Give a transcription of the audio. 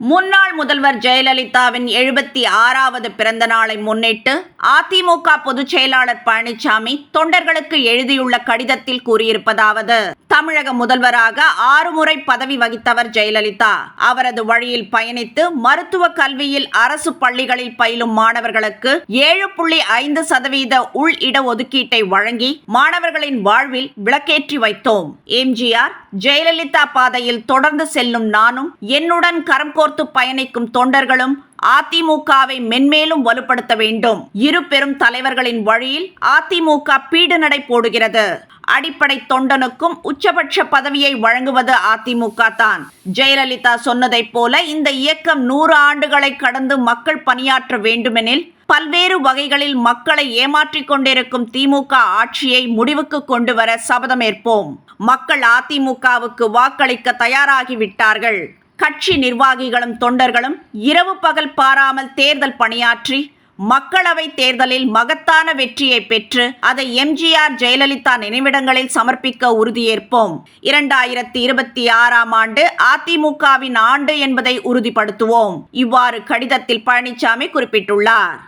முன்னாள் முதல்வர் ஜெயலலிதாவின் எழுபத்தி ஆறாவது பிறந்த நாளை முன்னிட்டு அதிமுக பொதுச் செயலாளர் பழனிசாமி தொண்டர்களுக்கு எழுதியுள்ள கடிதத்தில் கூறியிருப்பதாவது தமிழக முதல்வராக ஆறு முறை பதவி வகித்தவர் ஜெயலலிதா. அவரது வழியில் பயணித்து மருத்துவ கல்வியில் அரசு பள்ளிகளில் பயிலும் மாணவர்களுக்கு ஏழு புள்ளி ஐந்து சதவீத உள் இடஒதுக்கீட்டை வழங்கி மாணவர்களின் வாழ்வில் விளக்கேற்றி வைத்தோம். எம்ஜிஆர் ஜெயலலிதா பாதையில் தொடர்ந்து செல்லும் நானும் என்னுடன் கரம் கோர்த்து பயணிக்கும் தொண்டர்களும் அதிமுகவை மென்மேலும் வலுப்படுத்த வேண்டும். இரு பெரும் தலைவர்களின் வழியில் அதிமுக பீடு நடை போடுகிறது. அடிப்படை தொண்டனுக்கும் உச்சபட்ச பதவியை வழங்குவது அதிமுக தான். ஜெயலலிதா சொன்னதைப் போல இந்த இயக்கம் நூறு ஆண்டுகளை கடந்து மக்கள் பணியாற்ற வேண்டுமெனில் பல்வேறு வகைகளில் மக்களை ஏமாற்றிக் கொண்டிருக்கும் திமுக ஆட்சியை முடிவுக்கு கொண்டு வர சபதமேற்போம் மக்கள் அதிமுகவுக்கு வாக்களிக்க தயாராகிவிட்டார்கள். கட்சி நிர்வாகிகளும் தொண்டர்களும் இரவு பகல் பாராமல் தேர்தல் பணியாற்றி மக்களவை தேர்தலில் மகத்தான வெற்றியை பெற்று அதை எம்ஜிஆர் ஜெயலலிதா நினைவிடங்களில் சமர்ப்பிக்க உறுதியேற்போம். இரண்டாயிரத்தி இருபத்தி ஆறாம் ஆண்டு அதிமுகவின் ஆண்டு என்பதை உறுதிப்படுத்துவோம். இவ்வாறு கடிதத்தில் பழனிசாமி குறிப்பிட்டுள்ளார்.